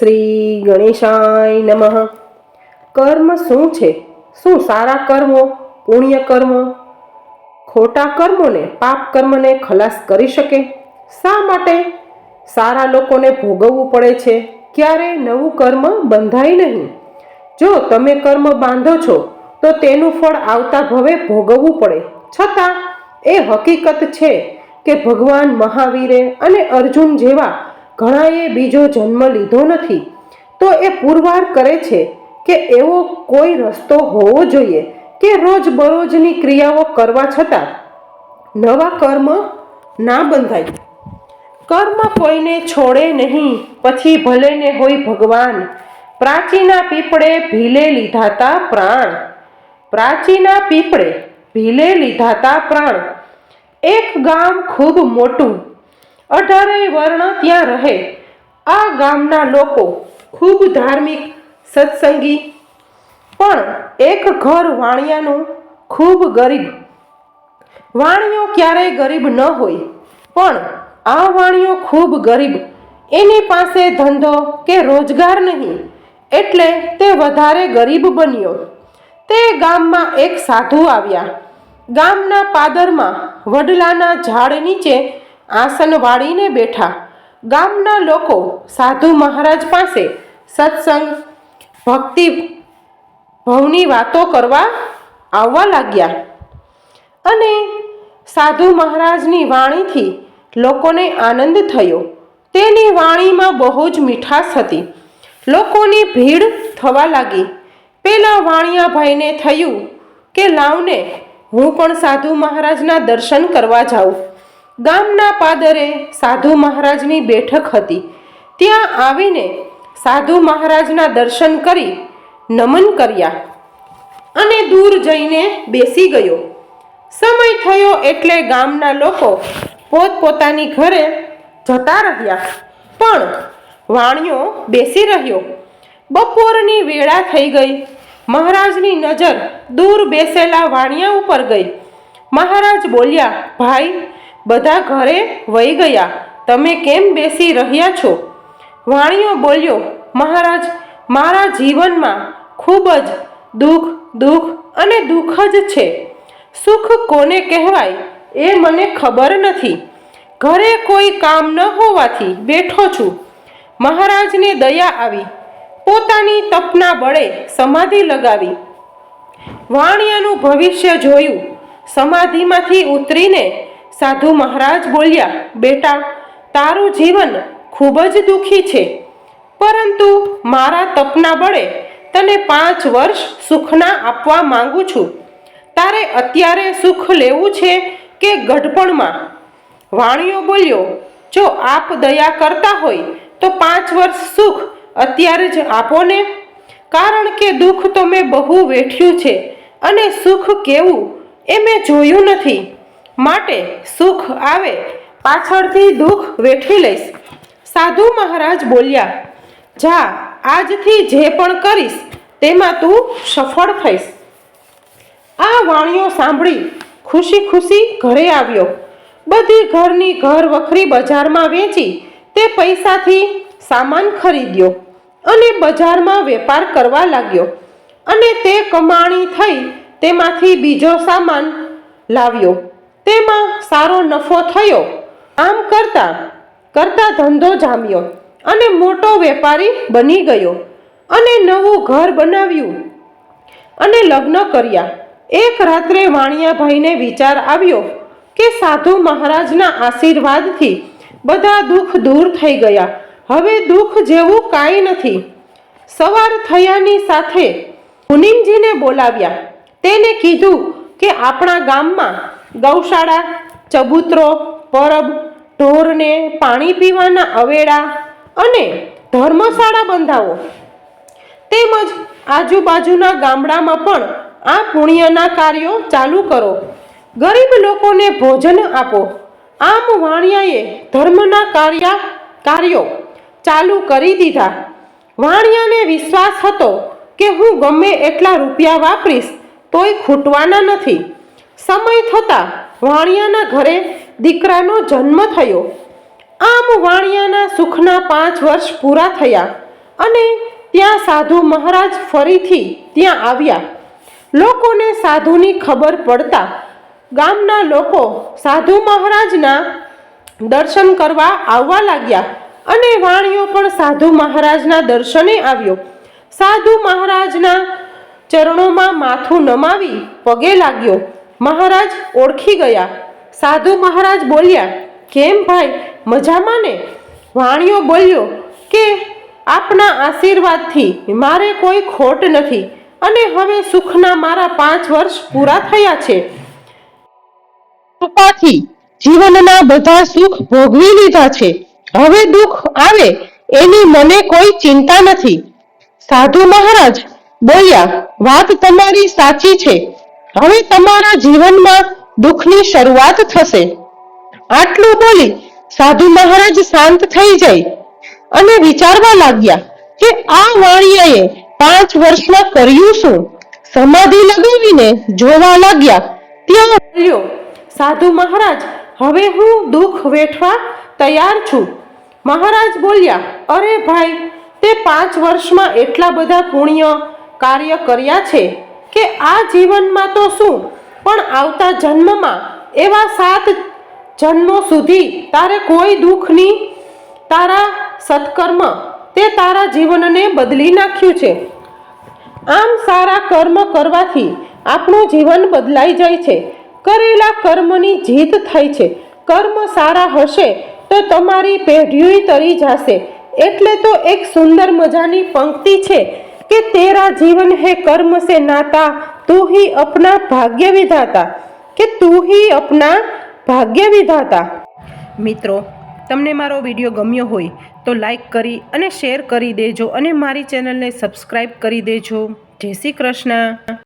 શ્રી ગણેશાય નમઃ. કર્મ શું છે? શું સારા કર્મો, પુણ્ય કર્મ? ખોટા કર્મોને, પાપ કર્મને ખલાસ કરી શકે? શા માટે? સારા લોકોને ભોગવવું પડે છે. ક્યારે નવું કર્મ બંધાય નહીં. જો તમે કર્મ બાંધો છો, તો તેનું ફળ આવતા ભવે ભોગવવું પડે. છતાં, એ હકીકત છે કે ભગવાન મહાવીરે અને અર્જુન જેવા ઘણાએ બીજો જન્મ લીધો નથી. તો એ પુરવાર કરે છે કે એવો કોઈ રસ્તો હોવો જોઈએ કે રોજ બરોજની ક્રિયાઓ કરવા છતાં નવા કર્મ ના બંધાય. કર્મ કોઈને છોડે નહીં, પછી ભલે ને હોય ભગવાન. પ્રાચીના પીપળે ભીલે લીધાતા પ્રાણ. પ્રાચીના પીપળે ભીલે લીધાતા પ્રાણ. એક ગામ ખૂબ મોટું અઢારેય વર્ણ ત્યાં રહે. આ ગામના લોકો ખૂબ ધાર્મિક સત્સંગી, પણ એક ઘર વાણિયાનું ખૂબ ગરીબ. વાણિયો ક્યારેય ગરીબ ન હોય, પણ આ વાણિયો ખૂબ ગરીબ. એની પાસે ધંધો કે રોજગાર નહીં, એટલે તે વધારે ગરીબ બન્યો. તે ગામમાં એક સાધુ આવ્યા. ગામના પાદરમાં વડલાના ઝાડ નીચે આસન વાળીને બેઠા. ગામના લોકો સાધુ મહારાજ પાસે સત્સંગ, ભક્તિ, ભવની વાતો કરવા આવવા લાગ્યા. અને સાધુ મહારાજની વાણીથી લોકોને આનંદ થયો. તેની વાણીમાં બહુ જ મીઠાશ હતી. લોકોની ભીડ થવા લાગી. પેલા વાણિયાભાઈને થયું કે, લાવને, હું પણ સાધુ મહારાજના દર્શન કરવા જાઉં. ગામના પાદરે સાધુ મહારાજની બેઠક હતી. ત્યાં આવીને સાધુ મહારાજના દર્શન કરી નમન કર્યા અને દૂર જઈને બેસી ગયો. સમય થયો એટલે ગામના લોકો પોતપોતાની ઘરે જતા રહ્યા. પણ વાણિયો બેસી રહ્યો. બપોરની વેળા થઈ ગઈ. મહારાજની નજર દૂર બેસેલા વાણિયા ઉપર ગઈ. મહારાજ બોલ્યા, ભાઈ બધા ઘરે વહી ગયા. તમે કેમ બેસી રહ્યા છો? વાણિયો બોલ્યો, મહારાજ, મારા જીવનમાં ખૂબ જ દુઃખ દુઃખ અને દુઃખ જ છે. સુખ કોને કહેવાય એ મને ખબર નથી. ઘરે કોઈ કામ ન હોવાથી બેઠો છું. મહારાજને દયા આવી, પોતાની તપના બળે સમાધિ લગાવી. વાણિયાનું ભવિષ્ય જોયું. સમાધિમાંથી ઉતરીને સાધુ મહારાજ બોલ્યા, બેટા, તારું જીવન ખૂબ જ દુઃખી છે. પરંતુ મારા તપના બળે તને પાંચ વર્ષ સુખના આપવા માંગુ છું. તારે અત્યારે સુખ લેવું છે કે ગઢપણમાં? વાણિયો બોલ્યો, જો આપ દયા કરતા હોય, તો પાંચ વર્ષ સુખ અત્યારે જ આપો ને. કારણ કે દુઃખ તો મેં બહુ વેઠ્યું છે અને સુખ કેવું એ મેં જોયું નથી. માટે સુખ આવે, પાછળથી દુઃખ વેઠી લઈશ. સાધુ મહારાજ બોલ્યા, જા, આજથી જે પણ કરીશ, તેમાં તું સફળ થઈશ. આ વાણીઓ સાંભળી ખુશી ખુશી ઘરે આવ્યો. બધી ઘરની ઘર વખરી બજારમાં વેચી તે પૈસાથી સામાન ખરીદ્યો અને બજારમાં વેપાર કરવા લાગ્યો અને તે કમાણી થઈ તેમાંથી બીજો સામાન લાવ્યો. તેમાં સારો નફો થયો. આમ કરતા કરતા ધંધો જામ્યો અને મોટો વેપારી બની ગયો અને નવું ઘર બનાવ્યું અને લગ્ન કર્યા. એક રાત્રે વાણિયાભાઈને વિચાર આવ્યો કે સાધુ મહારાજના આશીર્વાદથી બધા દુઃખ દૂર થઈ ગયા. હવે દુઃખ જેવું કાંઈ નથી. સવાર થયાની સાથે મુનિમજીને બોલાવ્યા. તેને કીધું કે આપણા ગામમાં ગૌશાળા, ચબૂતરો, પરબ, ઢોરને પાણી પીવાના અવેડા અને ધર્મશાળા બંધાવો. તેમજ આજુબાજુના ગામડામાં પણ આ પુણ્યના કાર્યો ચાલુ કરો. ગરીબ લોકોને ભોજન આપો. આમ વાણિયાએ ધર્મના કાર્ય, કાર્યો ચાલુ કરી દીધા. વાણિયાને વિશ્વાસ હતો કે હું ગમે એટલા રૂપિયા વાપરીશ, તોય ખૂટવાના નથી. સમય થતાં વાણિયાના ઘરે દીકરાનો જન્મ થયો. આમ વાણિયાના સુખના પાંચ વર્ષ પૂરા થયા અને ત્યાં સાધુ મહારાજ ફરીથી ત્યાં આવ્યા. લોકોને સાધુની ખબર પડતા ગામના લોકો સાધુ મહારાજના દર્શન કરવા આવવા લાગ્યા અને વાણિયો પણ સાધુ મહારાજના દર્શને આવ્યો. સાધુ મહારાજના ચરણોમાં માથું નમાવી પગે લાગ્યો. મહારાજ ઓળખી ગયા. સાધુ મહારાજ બોલ્યા, કેમ ભાઈ? મજામાં ને? વાણિયો બોલ્યો કે, આપના આશીર્વાદથી મારે કોઈ ખોટ નથી અને હવે સુખના મારા પાંચ વર્ષ પૂરા થયા છે. કૃપાથી જીવનના બધા સુખ ભોગવી લીધા છે. હવે દુઃખ આવે એની મને કોઈ ચિંતા નથી. સાધુ મહારાજ બોલ્યા, વાત તમારી સાચી છે. હવે તમારા જીવનમાં દુઃખની શરૂઆત થશે. આટલું બોલી સાધુ મહારાજ શાંત થઈ જાય અને વિચારવા લાગ્યા કે આ વાણિયાએ પાંચ વર્ષમાં કર્યું શું? સમાધિ લગાવીને જોવા લાગ્યા. ત્યાં બોલ્યો, સાધુ મહારાજ, હવે હું દુઃખ વેઠવા તૈયાર છું. મહારાજ બોલ્યા, અરે ભાઈ, તે પાંચ વર્ષમાં એટલા બધા પુણ્ય કાર્ય કર્યા છે. કે આ જીવનમાં તો શું? પણ આવતા જન્મમાં એવા સાત જન્મો સુધી તારે કોઈ દુઃખની, તારા સત્કર્મ તે તારા જીવનને બદલી નાખ્યું છે. આમ સારા કર્મ કરવાથી આપણું જીવન બદલાઈ જાય છે. કરેલા કર્મની જીત થાય છે. કર્મ સારા હશે તો તમારી પેઢીઓ તરી જશે. એટલે તો એક સુંદર મજાની પંક્તિ છે. કે તેરા જીવન હે કર્મ સે નાતા તું હી અપના ભાગ્ય વિધાતા, કે તું હી અપના ભાગ્ય વિધાતા. મિત્રો, તમને મારો વીડિયો ગમ્યો હોય તો લાઈક કરી અને શેર કરી દેજો અને મારી ચેનલને સબસ્ક્રાઈબ કરી દેજો. જય શ્રી કૃષ્ણ.